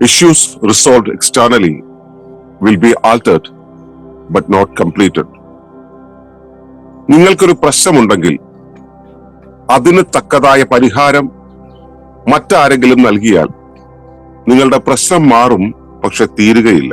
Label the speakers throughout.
Speaker 1: issues resolved externally will be altered but not completed. നിങ്ങൾക്കൊരു പ്രശ്നമുണ്ടെങ്കിൽ അതിന് തക്കതായ പരിഹാരം മറ്റാരെങ്കിലും നൽകിയാൽ നിങ്ങളുടെ പ്രശ്നം മാറും പക്ഷെ തീരുകയില്ല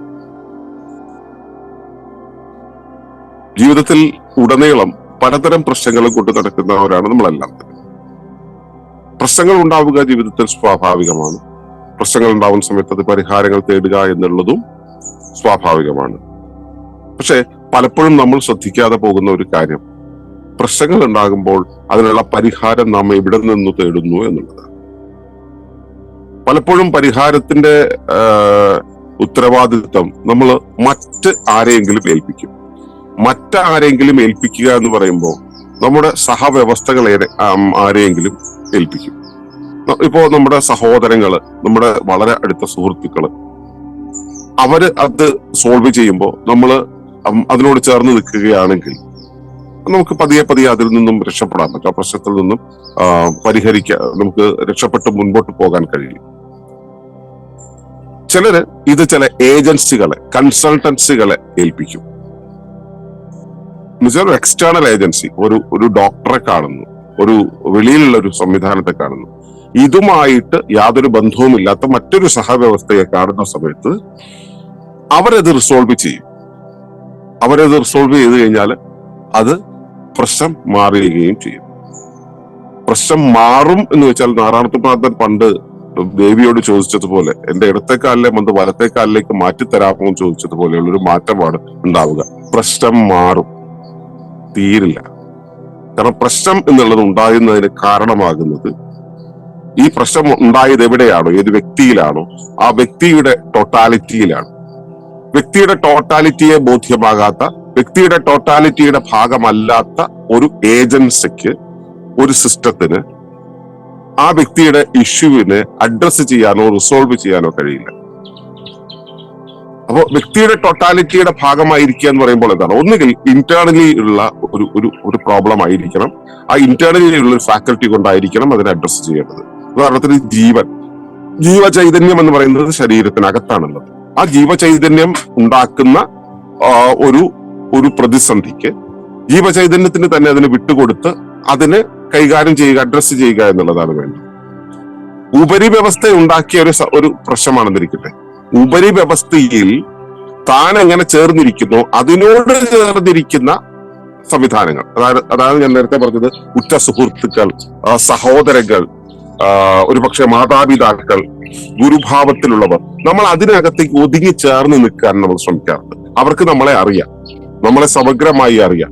Speaker 1: ജീവിതത്തിൽ ഉടനീളം പലതരം പ്രശ്നങ്ങൾ കൊണ്ട് നടക്കുന്നവരാണ് നമ്മളെല്ലാം. പ്രശ്നങ്ങൾ ഉണ്ടാവുക ജീവിതത്തിൽ സ്വാഭാവികമാണ്. പ്രശ്നങ്ങൾ ഉണ്ടാവുന്ന സമയത്ത് അത് പരിഹാരങ്ങൾ തേടുക എന്നുള്ളതും സ്വാഭാവികമാണ്. പക്ഷെ പലപ്പോഴും നമ്മൾ ശ്രദ്ധിക്കാതെ പോകുന്ന ഒരു കാര്യം. പ്രശ്നങ്ങൾ ഉണ്ടാകുമ്പോൾ അതിനുള്ള പരിഹാരം നാം എവിടെ നിന്ന് തേടുന്നു എന്നുള്ളതാണ്. പലപ്പോഴും പരിഹാരത്തിന്റെ ഉത്തരവാദിത്വം നമ്മൾ മറ്റ് ആരെയെങ്കിലും ഏൽപ്പിക്കും. മറ്റാരെങ്കിലും ഏൽപ്പിക്കുക എന്ന് പറയുമ്പോൾ നമ്മുടെ സഹവ്യവസ്ഥകളെ ആരെയെങ്കിലും ഏൽപ്പിക്കും. ഇപ്പോ നമ്മുടെ സഹോദരങ്ങൾ നമ്മുടെ വളരെ അടുത്ത സുഹൃത്തുക്കൾ അവർ അത് സോൾവ് ചെയ്യുമ്പോൾ നമ്മൾ അതിനോട് ചേർന്ന് നിൽക്കുകയാണെങ്കിൽ നമുക്ക് പതിയെ പതിയെ അതിൽ നിന്നും രക്ഷപ്പെടാൻ പറ്റും. ആ പ്രശ്നത്തിൽ നിന്നും പരിഹരിക്കാൻ നമുക്ക് രക്ഷപ്പെട്ട് മുൻപോട്ട് പോകാൻ കഴിയും. ചിലര് ഇത് ചില ഏജൻസികളെ കൺസൾട്ടൻസികളെ ഏൽപ്പിക്കും. എന്നുവെച്ചാൽ എക്സ്റ്റേണൽ ഏജൻസി ഒരു ഒരു ഡോക്ടറെ കാണുന്നു. ഒരു വെളിയിലുള്ള ഒരു സംവിധാനത്തെ കാണുന്നു. ഇതുമായിട്ട് യാതൊരു ബന്ധവുമില്ലാത്ത മറ്റൊരു സഹവ്യവസ്ഥയെ കാണുന്ന സമയത്ത് അവരത് റിസോൾവ് ചെയ്യും. അവരത് റിസോൾവ് ചെയ്ത് കഴിഞ്ഞാൽ അത് പ്രശ്നം മാറുകയും ചെയ്യും. പ്രശ്നം മാറും എന്ന് വെച്ചാൽ നാരായണത്തുപാദൻ പണ്ട് ദേവിയോട് ചോദിച്ചതുപോലെ എന്റെ ഇടത്തെ കാലിലെ മന്ത് വലത്തെ കാലിലേക്ക് മാറ്റിത്തരാമോ? എന്ന് ചോദിച്ചതുപോലെയുള്ള ഒരു മാറ്റമാണ് ഉണ്ടാവുക. പ്രശ്നം മാറും. തീരില്ല. കാരണം പ്രശ്നം എന്നുള്ളത് ഉണ്ടാകുന്നതിന് കാരണമാകുന്നത് ഈ പ്രശ്നം ഉണ്ടായത് എവിടെയാണോ ഏത് വ്യക്തിയിലാണോ ആ വ്യക്തിയുടെ ടോട്ടാലിറ്റിയിലാണ് വ്യക്തിയുടെ ടോട്ടാലിറ്റിയെ ബോധ്യമാകാത്ത വ്യക്തിയുടെ ടോട്ടാലിറ്റിയുടെ ഭാഗമല്ലാത്ത ഒരു ഏജൻസിക്ക് ഒരു സിസ്റ്റത്തിന് ആ വ്യക്തിയുടെ ഇഷ്യൂവിനെ അഡ്രസ്സ് ചെയ്യാനോ റിസോൾവ് ചെയ്യാനോ കഴിയില്ല. അപ്പോൾ വ്യക്തിയുടെ ടോട്ടാലിറ്റിയുടെ ഭാഗമായിരിക്കുക എന്ന് പറയുമ്പോൾ എന്താണ്? ഒന്നുകിൽ ഇന്റേണലി ഉള്ള ഒരു ഒരു ഒരു പ്രോബ്ലം ആയിരിക്കണം. ആ ഇന്റേണലി ഉള്ള ഒരു ഫാക്കൽറ്റി കൊണ്ടായിരിക്കണം അതിനെ അഡ്രസ് ചെയ്യേണ്ടത്. ഉദാഹരണത്തിന് ജീവൻ. ജീവചൈതന്യം എന്ന് പറയുന്നത് ശരീരത്തിനകത്താണുള്ളത്. ആ ജീവചൈതന്യം ഉണ്ടാക്കുന്ന ഒരു ഒരു പ്രതിസന്ധിക്ക് ജീവചൈതന്യത്തിന് തന്നെ അതിന് വിട്ടുകൊടുത്ത് അതിന് കൈകാര്യം ചെയ്യുക അഡ്രസ് ചെയ്യുക എന്നുള്ളതാണ് വേണ്ടത്. ഉപരിവ്യവസ്ഥ ഉണ്ടാക്കിയ ഒരു ഒരു പ്രശ്നമാണെന്നിരിക്കട്ടെ. ഉപരിവ്യവസ്ഥയിൽ താൻ എങ്ങനെ ചേർന്നിരിക്കുന്നു അതിനോട് ചേർന്നിരിക്കുന്ന സംവിധാനങ്ങൾ. അതായത് അതാണ് ഞാൻ നേരത്തെ പറഞ്ഞത് ഉറ്റ സുഹൃത്തുക്കൾ സഹോദരങ്ങൾ ഒരുപക്ഷെ മാതാപിതാക്കൾ ഗുരുഭാവത്തിലുള്ളവർ നമ്മൾ അതിനകത്തേക്ക് ഒതുങ്ങി ചേർന്ന് നിൽക്കാൻ നമ്മൾ ശ്രമിക്കാറുണ്ട്. അവർക്ക് നമ്മളെ അറിയാം നമ്മളെ സമഗ്രമായി അറിയാം.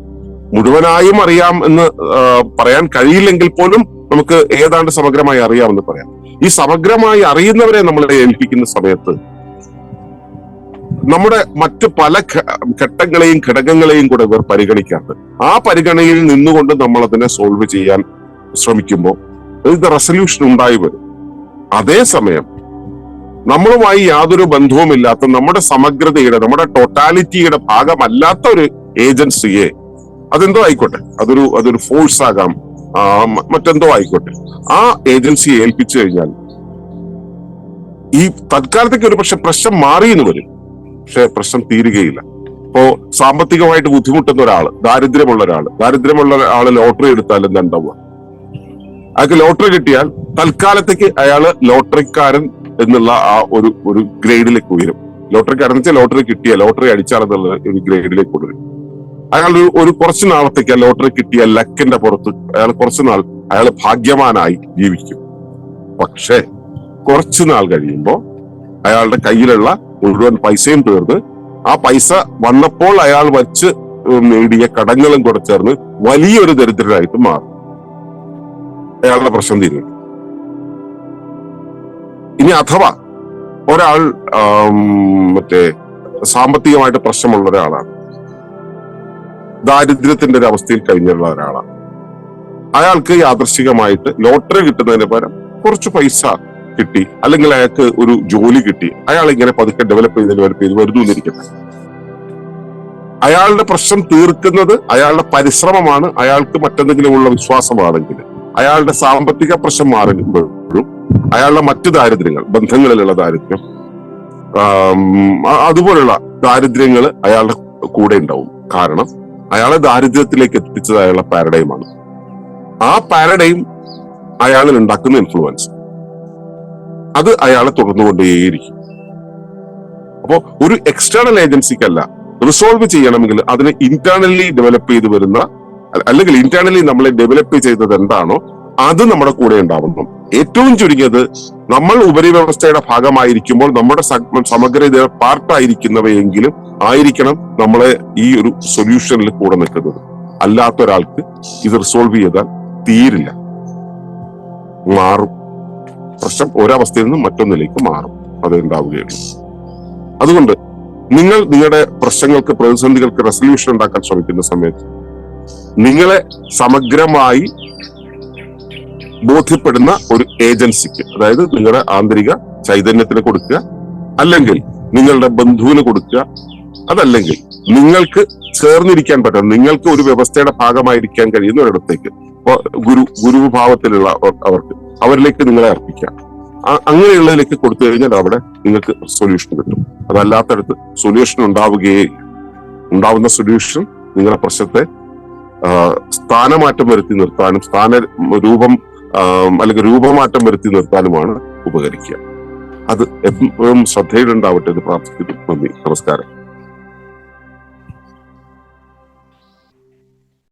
Speaker 1: മുഴുവനായും അറിയാം എന്ന് പറയാൻ കഴിയില്ലെങ്കിൽ പോലും നമുക്ക് ഏതാണ്ട് സമഗ്രമായി അറിയാമെന്ന് പറയാം. ഈ സമഗ്രമായി അറിയുന്നവരെ നമ്മളെ ഏൽപ്പിക്കുന്ന സമയത്ത് നമ്മുടെ മറ്റു പല ഘട്ടങ്ങളെയും ഘടകങ്ങളെയും കൂടെ ഇവർ പരിഗണിക്കാറുണ്ട്. ആ പരിഗണനയിൽ നിന്നുകൊണ്ട് നമ്മൾ അതിനെ സോൾവ് ചെയ്യാൻ ശ്രമിക്കുമ്പോൾ ഇത് റെസൊല്യൂഷൻ ഉണ്ടായി വരും. അതേസമയം നമ്മളുമായി യാതൊരു ബന്ധവുമില്ലാത്ത നമ്മുടെ സമഗ്രതയുടെ നമ്മുടെ ടോട്ടാലിറ്റിയുടെ ഭാഗമല്ലാത്ത ഒരു ഏജൻസിയെ അതെന്തോ ആയിക്കോട്ടെ അതൊരു അതൊരു ഫോഴ്സ് ആകാം മറ്റെന്തോ ആയിക്കോട്ടെ. ആ ഏജൻസിയെ ഏൽപ്പിച്ചു കഴിഞ്ഞാൽ ഈ തൽക്കാലത്തേക്ക് ഒരു പക്ഷെ പ്രശ്നം മാറിയെന്ന് വരും. പക്ഷെ പ്രശ്നം തീരുകയില്ല. ഇപ്പോ സാമ്പത്തികമായിട്ട് ബുദ്ധിമുട്ടുന്ന ഒരാൾ ദാരിദ്ര്യമുള്ള ഒരാൾ ദാരിദ്ര്യമുള്ള ഒരാൾ ലോട്ടറി എടുത്താൽ എന്താ ഉണ്ടാവുക അയാൾക്ക് ലോട്ടറി കിട്ടിയാൽ തൽക്കാലത്തേക്ക് അയാൾ ലോട്ടറിക്കാരൻ എന്നുള്ള ആ ഒരു ഒരു ഗ്രേഡിലേക്ക് ഉയരും. ലോട്ടറിക്കാരൻ വെച്ചാൽ ലോട്ടറി കിട്ടിയ ലോട്ടറി അടിച്ചാൽ എന്നുള്ള ഒരു ഗ്രേഡിലേക്ക് കൊണ്ടുവരും. അയാൾ ഒരു കുറച്ചു നാളത്തേക്ക് ലോട്ടറി കിട്ടിയ ലക്കിന്റെ പുറത്ത് അയാൾ കുറച്ചു നാൾ അയാൾ ഭാഗ്യവാനായി ജീവിക്കും. പക്ഷേ കുറച്ചു നാൾ കഴിയുമ്പോൾ അയാളുടെ കയ്യിലുള്ള മുഴുവൻ പൈസയും തീർന്ന് ആ പൈസ വന്നപ്പോൾ അയാൾ വച്ച് നേടിയ കടങ്ങളും കൂടെ ചേർന്ന് വലിയൊരു ദരിദ്രരായിട്ട് മാറും. അയാളുടെ പ്രശ്നം തീരും ഇനി അഥവാ ഒരാൾ മറ്റേ സാമ്പത്തികമായിട്ട് പ്രശ്നമുള്ള ഒരാളാണ് ദാരിദ്ര്യത്തിന്റെ ഒരു അവസ്ഥയിൽ കഴിഞ്ഞുള്ള ഒരാളാണ് അയാൾക്ക് യാദൃശികമായിട്ട് ലോട്ടറി കിട്ടുന്നതിന് പകരം കുറച്ച് പൈസ കിട്ടി അല്ലെങ്കിൽ അയാൾക്ക് ഒരു ജോലി കിട്ടി അയാൾ ഇങ്ങനെ പതുക്കെ ഡെവലപ്പ് ചെയ്ത് ഡെവലപ്പ് ചെയ്ത് എന്നിരിക്കട്ടെ. അയാളുടെ പ്രശ്നം തീർക്കുന്നത് അയാളുടെ പരിശ്രമമാണ് അയാൾക്ക് മറ്റെന്തെങ്കിലും ഉള്ള വിശ്വാസമാണെങ്കിൽ. അയാളുടെ സാമ്പത്തിക പ്രശ്നം മാറുമ്പോഴും അയാളുടെ മറ്റു ദാരിദ്ര്യങ്ങൾ ബന്ധങ്ങളിലുള്ള ദാരിദ്ര്യം അതുപോലുള്ള ദാരിദ്ര്യങ്ങൾ അയാളുടെ കൂടെ ഉണ്ടാവും. കാരണം അയാളെ ദാരിദ്ര്യത്തിലേക്ക് എത്തിച്ചത് അയാളുടെ പാരഡൈമാണ് ആ പാരഡൈം അയാളിൽ ഉണ്ടാക്കുന്ന ഇൻഫ്ലുവൻസ് അത് അയാളെ തുടർന്നുകൊണ്ടേയിരിക്കും അപ്പോ ഒരു എക്സ്റ്റേണൽ ഏജൻസിക്കല്ല റിസോൾവ് ചെയ്യണമെങ്കിൽ അതിനെ ഇന്റേണലി ഡെവലപ്പ് ചെയ്ത് വരുന്ന അല്ലെങ്കിൽ ഇന്റേണലി നമ്മളെ ഡെവലപ്പ് ചെയ്തത് എന്താണോ അത് നമ്മുടെ കൂടെ ഉണ്ടാവണം. ഏറ്റവും ചുരുങ്ങിയത് നമ്മൾ ഉപരിവ്യവസ്ഥയുടെ ഭാഗമായിരിക്കുമ്പോൾ നമ്മുടെ സ- സമഗ്രത പാർട്ടായിരിക്കുന്നവയെങ്കിലും ആയിരിക്കണം നമ്മളെ ഈ ഒരു സൊല്യൂഷനിൽ കൂടെ നിൽക്കുന്നത്. അല്ലാത്ത ഒരാൾക്ക് ഇത് റിസോൾവ് ചെയ്താൽ തീരില്ല. മാറും. പ്രശ്നം ഒരവസ്ഥയിൽ നിന്നും മറ്റൊന്നിലേക്ക് മാറും. അത് ഉണ്ടാവുകയുള്ളൂ അതുകൊണ്ട് നിങ്ങൾ നിങ്ങളുടെ പ്രശ്നങ്ങൾക്ക് പ്രതിസന്ധികൾക്ക് റെസൊല്യൂഷൻ ഉണ്ടാക്കാൻ ശ്രമിക്കുന്ന സമയത്ത് നിങ്ങളെ സമഗ്രമായി ബോധ്യപ്പെടുന്ന ഒരു ഏജൻസിക്ക് അതായത് നിങ്ങളുടെ ആന്തരിക ചൈതന്യത്തിന് കൊടുക്കുക അല്ലെങ്കിൽ നിങ്ങളുടെ ബന്ധുവിന് കൊടുക്കുക അതല്ലെങ്കിൽ നിങ്ങൾക്ക് ചേർന്നിരിക്കാൻ പറ്റും നിങ്ങൾക്ക് ഒരു വ്യവസ്ഥയുടെ ഭാഗമായിരിക്കാൻ കഴിയുന്ന ഒരിടത്തേക്ക്. ഗുരു ഗുരുഭാവത്തിലുള്ള അവർക്ക് അവരിലേക്ക് നിങ്ങളെ അർപ്പിക്കാം. അങ്ങനെയുള്ളതിലേക്ക് കൊടുത്തു കഴിഞ്ഞാൽ അവിടെ നിങ്ങൾക്ക് സൊല്യൂഷൻ കിട്ടും. അതല്ലാത്തടത്ത് സൊല്യൂഷൻ ഉണ്ടാവുകയേ. ഉണ്ടാവുന്ന സൊല്യൂഷൻ നിങ്ങളുടെ പ്രശ്നത്തെ സ്ഥാനമാറ്റം വരുത്തി നിർത്താനും സ്ഥാന രൂപം അല്ലെങ്കിൽ രൂപമാറ്റം വരുത്തി നിർത്താനുമാണ് ഉപകരിക്കുക. അത് എപ്പോഴും ശ്രദ്ധയിലുണ്ടാവട്ടെ എന്ന് പ്രാർത്ഥിക്കുന്നു. നന്ദി. നമസ്കാരം.